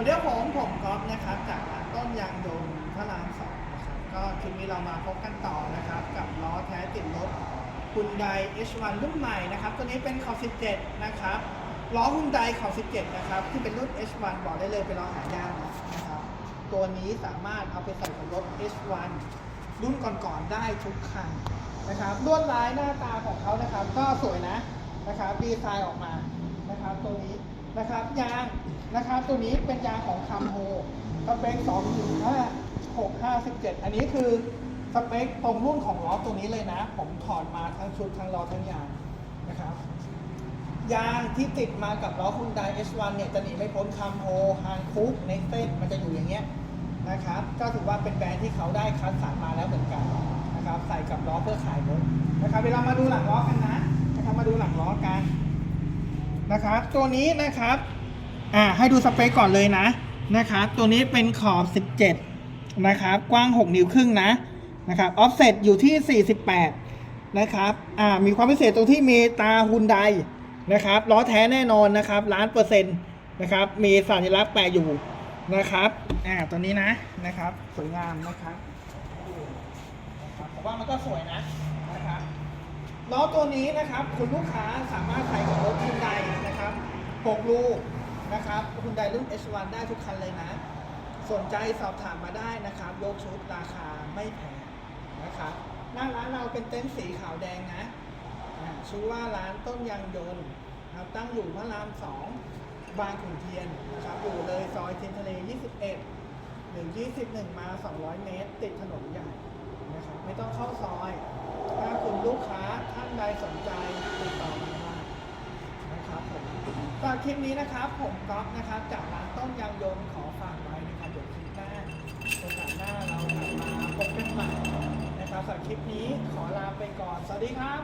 วัสดีครับผมผมก๊อฟนะครับจากร้านต้นยางยนพระรามสองนะครับก็คลิปนี้เรามาพบกันต่อนะครับกับล้อแท้ติดรถคุณได H1 รุ่นใหม่นะครับตัวนี้เป็นขอบ 17 นะครับล้อคุณไดขอบ 17 นะครับที่เป็นรุ่น H1 บอกได้เลยเป็นล้อหายากนะครับตัวนี้สามารถเอาไปใส่กับรถ H1 รุ่นก่อนๆได้ทุกคันนะครับลวดลายหน้าตาของเขานะครับ ก็สวยนะนะครับดีไซน์ออกมานะครับตัวนี้ นะครับ ยางนะครับ ตัวนี้เป็นยางของคัมโฮสเปค2 5 6 5 17อันนี้คือสเปคตรงรุ่นของล้อตัวนี้เลยนะ ผมถอดมาทั้งชุดทั้งล้อทั้งยางนะครับ ยางที่ติดมากับล้อคุณได H1 เนี่ยจะหนีไม่พ้นคัมโฮฮานคุกในเส้นมันจะอยู่อย่างเงี้ยนะครับก็ถือว่าเป็นแบรนด์ที่เขาได้คัดสรรมาแล้วเหมือนกันนะครับ ใส่กับล้อเพื่อขายรถนะครับเดี๋ยวเรามาดูหลังล้อกันนะนะครับมาดูหลังล้อกัน นะครับ ตัวนี้นะครับอ่าให้ดูสเปคก่อนเลยนะนะครับ ตัวนี้เป็นขอบ 17 นะครับ กว้าง 6 นิ้วครึ่งนะนะครับออฟเซตอยู่ที่ 48 นะครับอ่ามีความพิเศษตรงที่มีตาฮุนไดนะครับล้อแท้แน่นอนนะครับล้านเปอร์เซ็นต์นะครับ มีสัญลักษณ์แปะอยู่นะครับอ่าตัวนี้นะนะครับ สวยงามนะครับผมว่ามันก็สวยนะนะครับล้อตัวนี้นะครับ คุณลูกค้าสามารถใส่กับรถ 6ลูกนะครับฮุนไดรุ่น H1 ได้ทุกคันเลยนะ สนใจสอบถามมาได้นะครับ ยกชุดราคาไม่แพงนะครับหน้าร้านเราเป็นเต็นท์สีขาวแดงนะชื่อว่าร้านต้นยางยนต์ครับตั้งอยู่พระรามสองบางขุนเทียนนะครับอยู่เลยซอยเทียนทะเล 21หรือ21 มา 200 เมตร ติดถนนใหญ่นะครับไม่ต้องเข้าซอย ถ้าคุณลูกค้าท่านใดสนใจติดต่อมาได้นะครับผม รับคลิปนี้นะครับ ผมก๊อฟนะครับจากร้านต้มยางยงขอฝากไว้นะครับเดี๋ยวคลิปหน้าโอกาสหน้าเรากลับมาพบกันใหม่นะครับสำหรับคลิปนี้ขอลาไปก่อน สวัสดีครับ